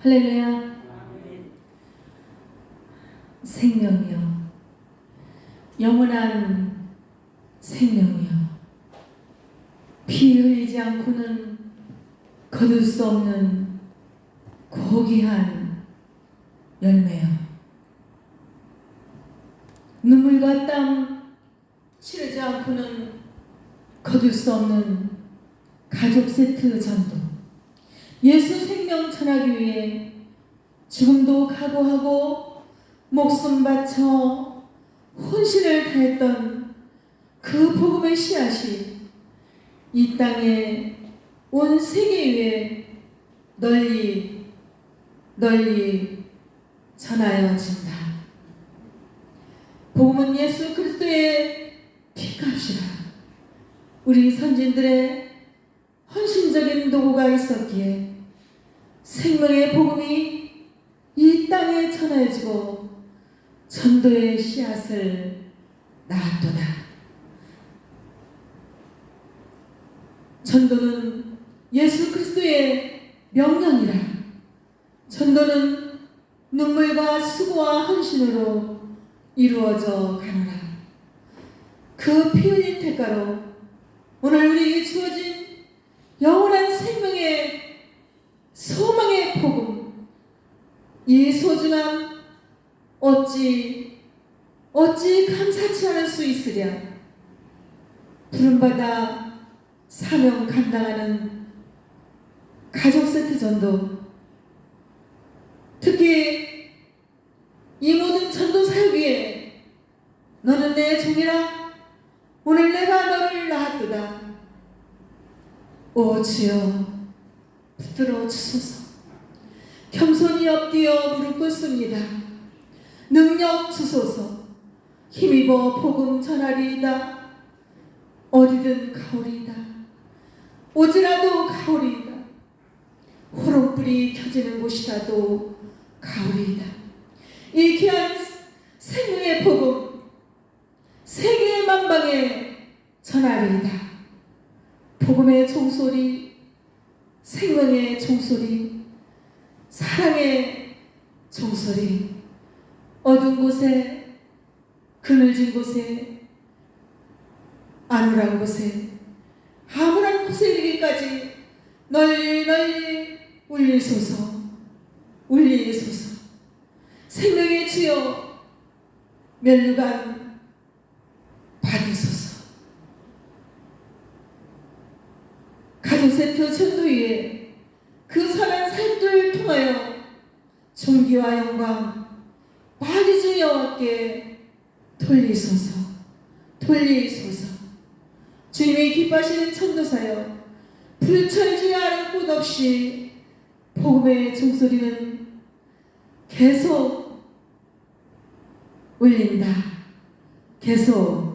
할렐루야. 생명이요. 영원한 생명이요. 피 흘리지 않고는 거둘 수 없는 고귀한 열매요. 눈물과 땀 치르지 않고는 거둘 수 없는 가족 세트 전도. 예수 생명 전하기 위해 죽음도 각오하고 목숨 바쳐 혼신을 다했던 그 복음의 씨앗이 이 땅에 온 세계 위에 널리 널리 전하여진다. 복음은 예수 그리스도의 피값이라. 우리 선진들의 헌신적인 도구가 있었기에 생명의 복음이 이 땅에 전해지고 전도의 씨앗을 낳았도다. 전도는 예수 그리스도의 명령이라. 전도는 눈물과 수고와 헌신으로 이루어져 가노라. 그 피 흘린 대가로 오늘 우리에게 주어진 영원한 생명의 소망의 복음 이 소중함 어찌 어찌 감사치 않을 수 있으랴? 부름받아 사명 감당하는 가족 세트 전도 특히 이 모든 전도 사역 위에 너는 내 종이라 오늘 내가 너를 낳았도다. 오 주여 붙들어 주소서 겸손히 엎드려 무릎 꿇습니다. 능력 주소서 힘입어 복음 전하리이다. 어디든 가오리이다. 오지라도 가오리이다. 호롱불이 켜지는 곳이라도 가오리이다. 이 귀한 생명의 복음 세계의 만방에 전하리이다. 복음의 종소리, 생명의 종소리, 사랑의 종소리, 어두운 곳에, 그늘진 곳에, 안울한 곳에, 아무런 곳에 이르기까지 널리 널리 울리소서, 울리소서. 생명의 주여, 멸류관 받으소서. 가족 세트 전도 위에 그 선한 삶들을 통하여 존귀와 영광 마귀주 여호와께 돌리소서 돌리소서. 주님이 기뻐하시는 천도사여 불철주의 아는 곳 없이 복음의 종소리는 계속 울린다. 계속